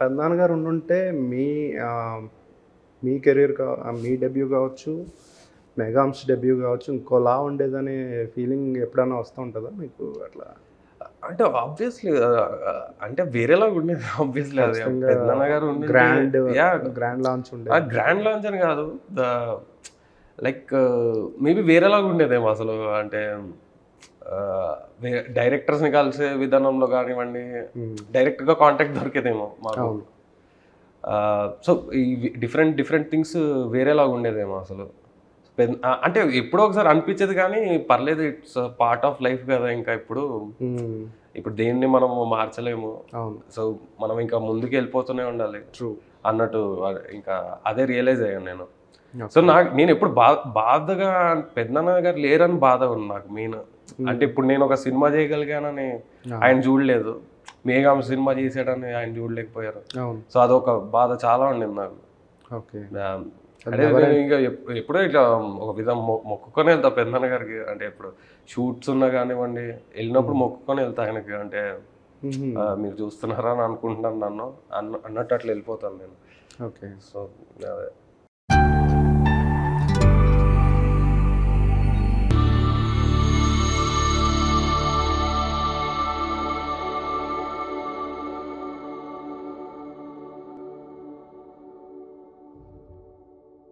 పెద్దనాన్న గారు ఉండుంటే మీ మీ కెరీర్ కా మీ డెబ్యూ కావచ్చు మెగామ్స్ డెబ్యూ కావచ్చు ఇంకోలా ఉండేదనే ఫీలింగ్ ఎప్పుడైనా వస్తూ ఉంటుందా మీకు అట్లా? అంటే ఆబ్వియస్లీ అంటే వేరేలాగా ఉండేది ఆబ్వియస్లీ అది. పెద్దనాన్న గారు గ్రాండ్ యా. గ్రాండ్ లాంచ్ ఉండే గ్రాండ్ లాంచ్ అని కాదు. ద లైక్ మేబీ వేరేలాగా ఉండేదేమో అసలు అంటే డైరెక్టర్స్ని కలిసే విధానంలో కానివ్వండి మ్మ్. డైరెక్ట్గా కాంటాక్ట్ దొరికేదేమో మాకు. సో ఈ డిఫరెంట్ డిఫరెంట్ థింగ్స్ వేరేలాగా ఉండేదేమో అసలు. అంటే ఎప్పుడో ఒకసారి అనిపించేది కానీ పర్లేదు ఇట్స్ పార్ట్ ఆఫ్ లైఫ్ కదా ఇంకా ఇప్పుడు. మ్మ్. ఇప్పుడు దేన్ని మనం మార్చలేము. సో మనం ఇంకా ముందుకు వెళ్ళిపోతూనే ఉండాలి. ట్రూ అన్నట్టు ఇంకా అదే రియలైజ్ అయ్యాను నేను. సో నాకు నేను ఎప్పుడు బా బాధగా పెద్దనాన్న గారు లేరని బాధ ఉంది నాకు మెయిన్. అంటే ఇప్పుడు నేను ఒక సినిమా చేయగలిగానని ఆయన చూడలేదు. మేఘాం సినిమా చేసాడని ఆయన చూడలేకపోయారు. సో అదొక బాధ చాలా ఉండింది నాకు. ఓకే. అంటే ఇంకా ఎప్- ఎప్పుడో ఇట్లా ఒక విధం మొక్కుకొని వెళ్తా పెద్దనాన్న గారికి. అంటే ఇప్పుడు షూట్స్ ఉన్నా కానివ్వండి వెళ్ళినప్పుడు మొక్కుకొని వెళ్తా ఆయనకి. అంటే. ఆ, మీరు చూస్తున్నారా అని అనుకుంటున్నాను నన్ను. అన్న అన్నట్టు అట్లా వెళ్ళిపోతాను నేను. ఓకే. సో అదే.